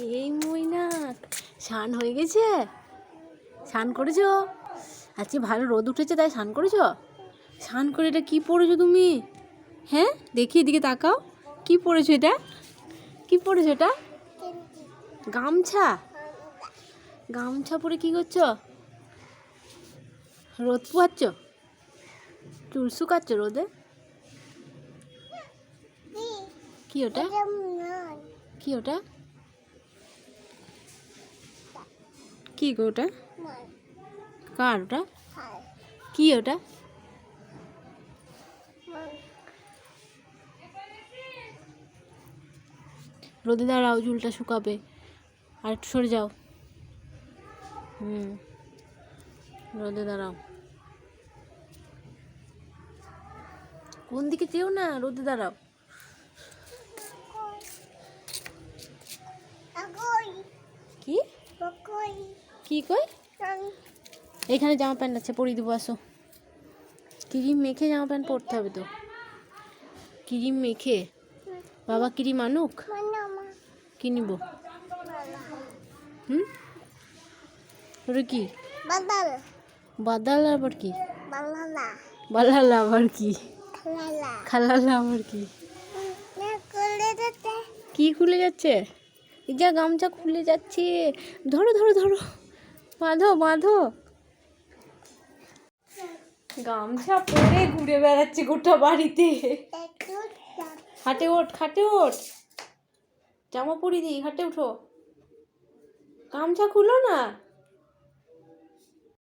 এই মইনাক স্নান হয়ে গেছে? স্নান করেছ? আজকে ভালো রোদ উঠেছে, তাই স্নান করেছ? স্নান করে এটা কী পরেছো তুমি? হ্যাঁ? দেখি এদিকে তাকাও। কি পরেছো এটা? কি পরেছো এটা? গামছা। গামছা পরে কি করছ? রোদ পোয়াচ্ছ চুল শুকাচ্ছ রোদে? কি ওটা? কি ওটা? কি গো ওটা? কার ওটা? কি ওটা? রোদে দাঁড়াও চুলটা শুকাবে। আর একটু সরে যাও। হুম। রোদে দাঁড়াও। কোন দিকে যেও না রোদে দাঁড়াও। কি কই? এখানে জামা প্যান্ট আছে পরিয়ে দেবো আসো। ক্রিম মেখে জামা প্যান্ট পরতে হবে তো। ক্রিম মেখে? বাবা ক্রিম আনুক? কি নিব? হুম? ওটা কি? বাদাল বাদাল আবার কি? বালালা। আবার কি? খালালা। আবার কি? কি খুলে যাচ্ছে? যা গামছা খুলে যাচ্ছে। ধরো ধরো ধরো। বাঁধো বাঁধো। গামছা পরে ঘুরে বেড়াচ্ছে গোটা বাড়িতে। খাটে ওঠ খাটে ওঠ। জামা পরি দিই খাটে উঠো গামছা খুলো না।